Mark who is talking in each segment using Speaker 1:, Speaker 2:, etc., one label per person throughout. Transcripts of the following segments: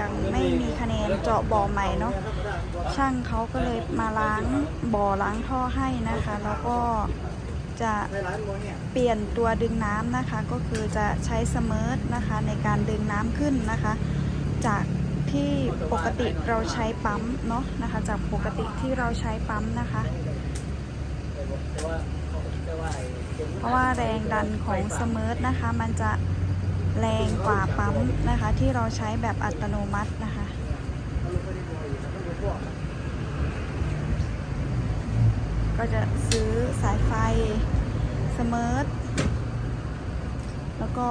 Speaker 1: ยังไม่มีคะแนนเจาะบ่อใหม่เนาะช่างเขาก็เลยมาล้างบ่อล้างท่อให้นะคะ แล้วก็จะเปลี่ยนตัวดึงน้ำนะคะ ก็คือจะใช้สมิร์ทนะคะในการดึงน้ำขึ้นนะคะ จากที่ปกติเราใช้ปั๊มเนาะนะคะ จากปกติที่เราใช้ปั๊มนะคะ เพราะว่าแรงดันของสมิร์ทนะคะ มันจะ แรงกว่าปั๊มนะคะ ที่เราใช้แบบอัตโนมัตินะคะ ก็จะซื้อสายไฟสมิร์ทแล้วก็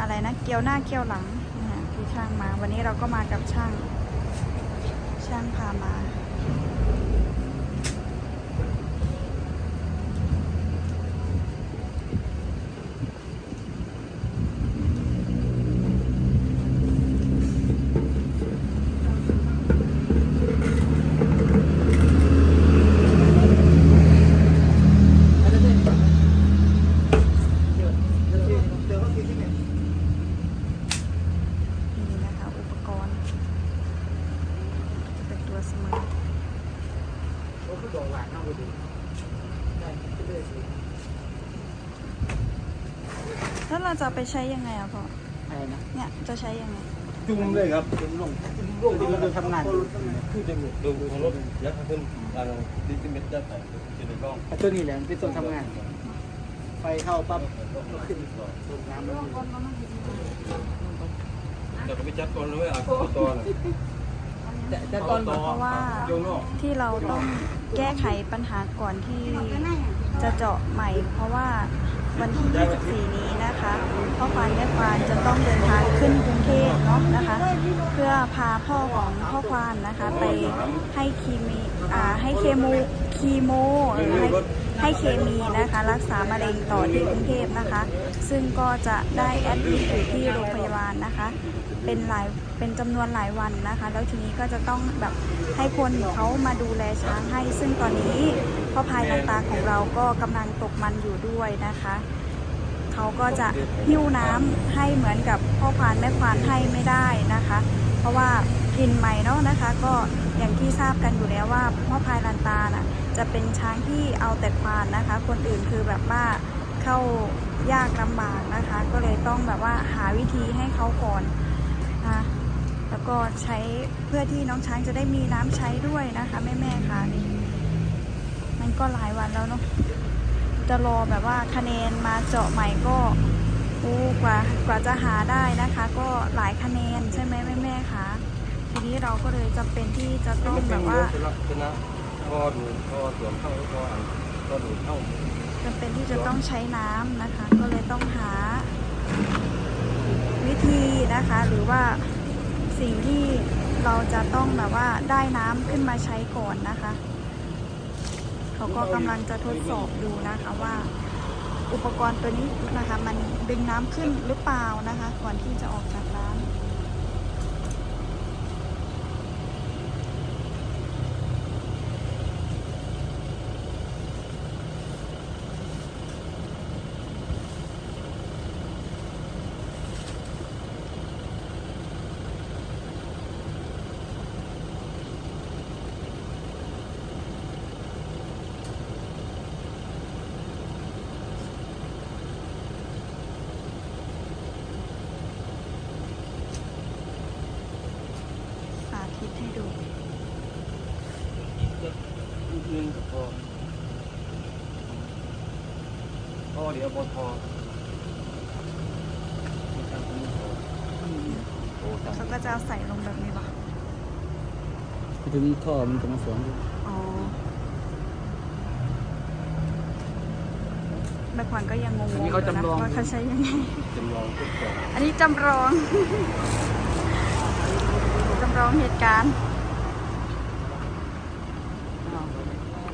Speaker 1: อะไรนะเกี่ยวหน้าเกี่ยวหลังเนี่ยที่ช่างมา วันนี้เราก็มากับช่างช่างพามา นี่นะคะ อุปกรณ์ จะเป็นตัวเสมอแล้วเรา จะเอาไปใช้ยังไงอะพ่อ
Speaker 2: อะไรนะ
Speaker 1: เนี่ยจะใช้ยังไง
Speaker 3: จุ่มเลยครับ
Speaker 2: จุ่มลงลงที่เราทำงานอยู่
Speaker 3: คือจะดูของรถยัดขึ้นอ่าดิจิเมตรยัดใส่ที่ในกล้อง
Speaker 2: ไอ้ตัวนี้แหละมันเป็นตัวทำงาน ไฟเข้าปั๊บก็ขึ้นสูบน้ำมันอยู่
Speaker 3: เดี๋ยวก็ไปจัดก่อนเลยอะตัวน่ะ
Speaker 2: แต่แต่ตอน
Speaker 3: ต่อ
Speaker 1: เพราะว่า
Speaker 3: โยนออก
Speaker 1: ที่เราต้องแก้ไขปัญหาก่อนที่จะเจาะใหม่ เพราะว่า วันที่ 24 นี้นะคะพ่อควานแม่ควานจะต้องเดินทางขึ้นกรุงเทพเนาะนะคะ เพื่อพาพ่อของพ่อควานนะคะ ไปให้คีมีอ่าให้เคมูคีโมหรือให้ ให้เคมีนะคะรักษามะเร็งต่อที่กรุงเทพนะคะ ซึ่งก็จะได้แอดมิทอยู่ที่โรงพยาบาลนะคะ เป็นหลายเป็นจำนวนหลายวันนะคะ แล้วทีนี้ก็จะต้องแบบให้คนเขามาดูแลช้างให้ ซึ่งตอนนี้พ่อพายต่างๆของเราก็กำลังตกมันอยู่ด้วยนะคะเขาก็จะหิ้วน้ำให้เหมือนกับพ่อควานแม่ควานให้ไม่ได้นะคะ เพราะว่า กินใหม่เนาะนะคะ ก็อย่างที่ทราบกันอยู่แล้วว่าพ่อพายลันตาน่ะจะเป็นช้างที่เอาแต่ควานนะคะ คนอื่นคือแบบว่าเข้ายากลำบากนะคะ ก็เลยต้องแบบว่าหาวิธีให้เขาก่อนนะแล้วก็ใช้เพื่อที่น้องช้างจะได้มีน้ำใช้ด้วยนะคะแม่แม่ค่ะนี่มันก็หลายวันแล้วเนาะจะรอแบบว่าคะแนนมาเจาะใหม่ก็โอ้กว่ากว่าจะหาได้นะคะ ก็หลายคะแนนใช่ไหมแม่แม่คะ ทีนี้เราก็เลยจำเป็นที่จะต้องแบบว่า
Speaker 3: ชนะพอดูพอสวมเข้าพออันก็ดูเข้า
Speaker 1: จำเป็นที่จะต้องใช้น้ำนะคะ ก็เลยต้องหาวิธีนะคะ หรือว่าสิ่งที่เราจะต้องแบบว่าได้น้ำขึ้นมาใช้ก่อนนะคะ เขาก็กำลังจะทดสอบดูนะคะว่าอุปกรณ์ตัวนี้นะคะ มันดึงน้ำขึ้นหรือเปล่านะคะ ก่อนที่จะออกจากร้าน สาธิตให้ดู
Speaker 3: นึงพอพอ เดี๋ยวบอทอโอ้ตาย
Speaker 1: เขาก็จะเอาใส่ลงแบบนี้ปะ
Speaker 2: ถึงท่อมันจะมาสวมอยู่
Speaker 1: อ๋อแม่ขวัญก็ยังงงๆอยู่นะว่าเขาใช้ยังไง
Speaker 3: จำลองทุกอย่าง
Speaker 1: อันนี้จำลองจำลองเหตุการณ์
Speaker 2: อ้าว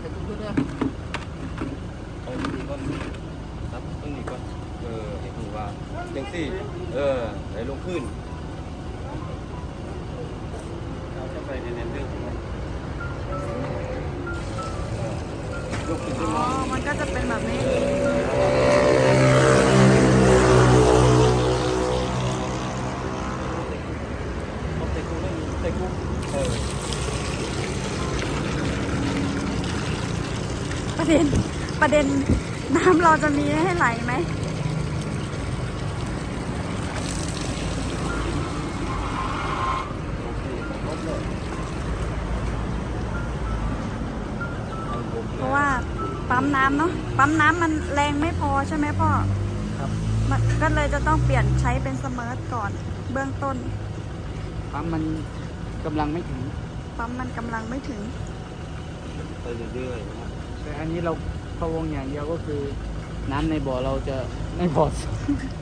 Speaker 2: แต่ทุกเรื่อง
Speaker 3: เอาตรงนี้ก่อนครับตรงนี้ก่อนเออให้ดูว่าจัง สี่เออไหลลงขึ้นเราจะไปเน้นๆเรื่องของมันเออยกขึ้นขึ้น
Speaker 1: อ๋อ
Speaker 3: มา
Speaker 1: มันก็จะเป็นแบบนี้
Speaker 3: ต้องใส่กุ้งได้ใส่กุ้งเออ
Speaker 1: ประเด็น ประเด็นน้ำเราจะมีให้ไหลไหม ปั๊มน้ำเนาะปั๊มน้ำมันแรงไม่พอใช่ไหมพ่อ
Speaker 2: ครับ
Speaker 1: มันก็เลยจะต้องเปลี่ยนใช้เป็นสเมิร์ทก่อนเบื้องต้น
Speaker 2: ปั๊มมันกำลังไม่ถึง
Speaker 1: ปั๊มมันกำลังไม่ถึง
Speaker 3: ไปเรื่อยๆนะครับ
Speaker 2: แต่อันนี้เราพะวงอย่างเดียวก็คือ น้ำในบ่อเราจะไม่พอ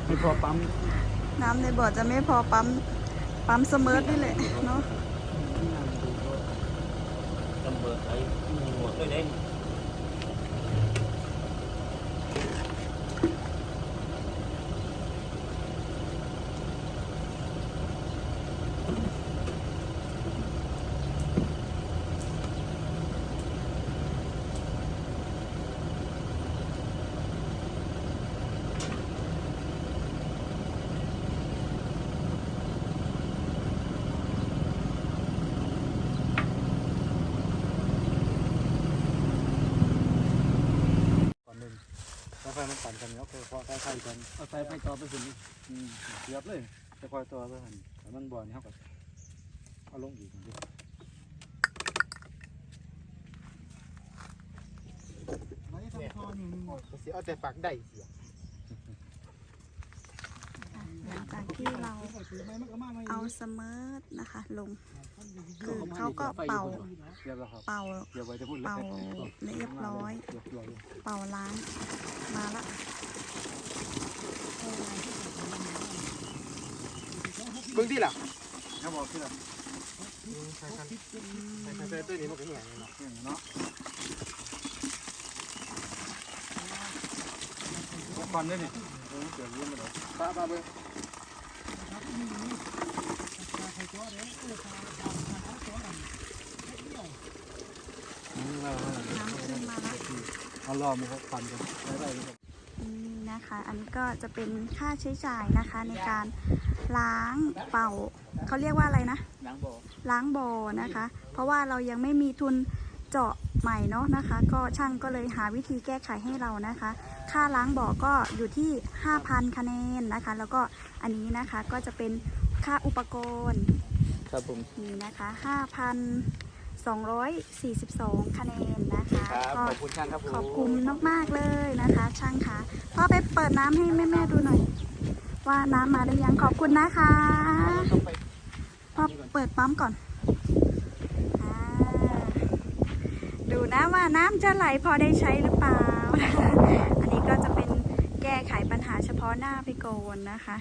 Speaker 2: ไม่พอปั๊ม
Speaker 1: น้ำในบ่อจะไม่พอปั๊มปั๊มสเมิร์ทนี่แหละเนาะ
Speaker 3: จำเบอร์ไอ้หมวดด้วยเด้น
Speaker 2: ก่อนหนึ่งถ้าไฟมันปั่น กันแล้วก็พอไฟไฟกันเอาไฟไฟต่อไปถึงอืมเสียบเลยจะคอยต่อไปหันแต่มันบ่อนี่เขาก็เอาลงอีกดิเสียเอาแต่ปากได้เสีย
Speaker 1: หลังจากที่เราเอาสมิร์ทนะคะลง คือเขาก็เป่า
Speaker 2: เป่าเป่า
Speaker 1: เรียบร้อย
Speaker 2: เป่า
Speaker 1: ล้างมาละ
Speaker 2: เบิ่งที่ล่ะครับบอกที่ล่ะใช่ครับใช่ใช่ตัวนี้มันก็อย่างนี้เนาะอย่างนี้เนาะก่อนด้วยนี่เออเสียบยืมมาเลยป้าป้าเบิ่ง
Speaker 1: น้ำขึ้นมาละ
Speaker 2: เอารอมาครับพันกันได้ได้ครับ
Speaker 1: นี่นะคะ อันนี้ก็จะเป็นค่าใช้จ่ายนะคะในการล้างเป่า เขาเรียกว่าอะไรนะ
Speaker 2: ล้างบ่อ
Speaker 1: ล้างบ่อนะคะ เพราะว่าเรายังไม่มีทุนเจาะ ใหม่เนาะนะคะ ก็ช่างก็เลยหาวิธีแก้ไขให้เรานะคะ ค่าล้างบ่อก็อยู่ที่ 5,000 คะแนนนะคะ แล้วก็อันนี้นะคะก็จะเป็นค่าอุปกรณ์
Speaker 2: ครับผม
Speaker 1: นี่นะคะ 5,242 คะแนนนะคะ
Speaker 2: ครับ
Speaker 1: ก็
Speaker 2: ขอบคุณช่างครับผม
Speaker 1: ขอบคุณมากๆเลยนะคะ ช่างคะพ่อไปเปิดน้ำให้แม่ๆดูหน่อย ว่าน้ำมาหรือยังขอบคุณนะคะ
Speaker 2: ต้องไป
Speaker 1: พ่อเปิดปั๊มก่อนอ่า ดูนะว่าน้ำจะไหลพอได้ใช้หรือเปล่า อันนี้ก็จะเป็นแก้ไขปัญหาเฉพาะหน้าไปโกนนะคะ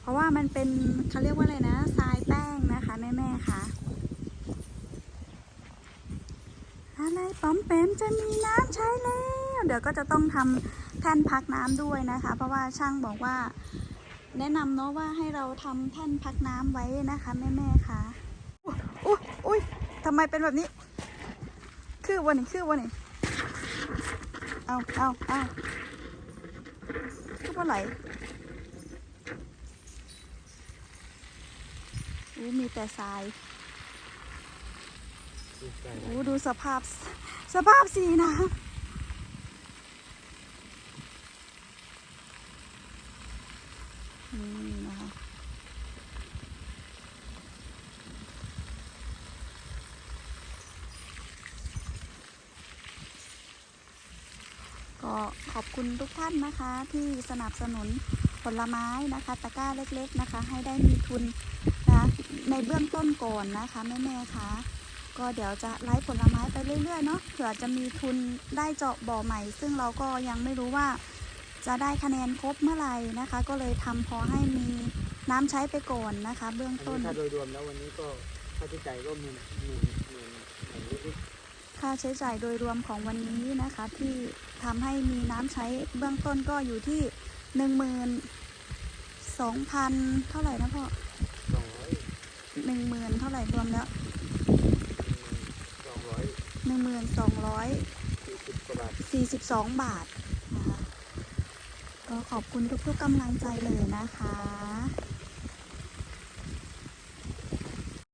Speaker 1: เพราะว่ามันเป็นเขาเรียกว่าอะไรนะทรายแป้งนะคะแม่ๆค่ะอะไรป๋อมแปมจะมีน้ำใช้แล้ว เดี๋ยวก็จะต้องทำแท่นพักน้ำด้วยนะคะ เพราะว่าช่างบอกว่า แนะนำเนาะว่าให้เราทำแท่นพักน้ำไว้นะคะแม่ๆค่ะอุ๊ยอุ้ย ทำไมเป็นแบบนี้ คือวันนี้คือวันนี้เอาเอาเอาคือว่าไหลอู้มีแต่ทรายโอ้ดูสภาพสภาพสีน้ำนี่นะคะก็ ขอบคุณทุกท่านนะคะที่สนับสนุนผลไม้นะคะตะกร้าเล็กๆนะคะ ให้ได้มีทุนนะในเบื้องต้นก่อนนะคะแม่ๆคะก็เดี๋ยวจะไลฟ์ผลไม้ไปเรื่อยๆเนาะเผื่อจะมีทุนได้เจาะบ่อใหม่ ซึ่งเราก็ยังไม่รู้ว่าจะได้คะแนนครบเมื่อไหร่นะคะ ก็เลยทำพอให้มีน้ำใช้ไปก่อนนะคะ เบื้องต้น
Speaker 2: ถ้าโดยรวมแล้ววันนี้ก็ค่าใช้จ่ายก็มื่นหมื่น
Speaker 1: ค่าใช้จ่ายโดยรวมของวันนี้นะคะ ที่ทำให้มีน้ำใช้เบื้องต้นก็อยู่ที่หนึ่งหมื่นสองพันเท่าไหร่นะพ่อหนึ่งหมื่นเท่าไหร่รวมแล้ว
Speaker 2: สองร้อย
Speaker 1: ห1242บาทนะคะก็ขอบคุณทุกๆกำลังใจเลยนะคะ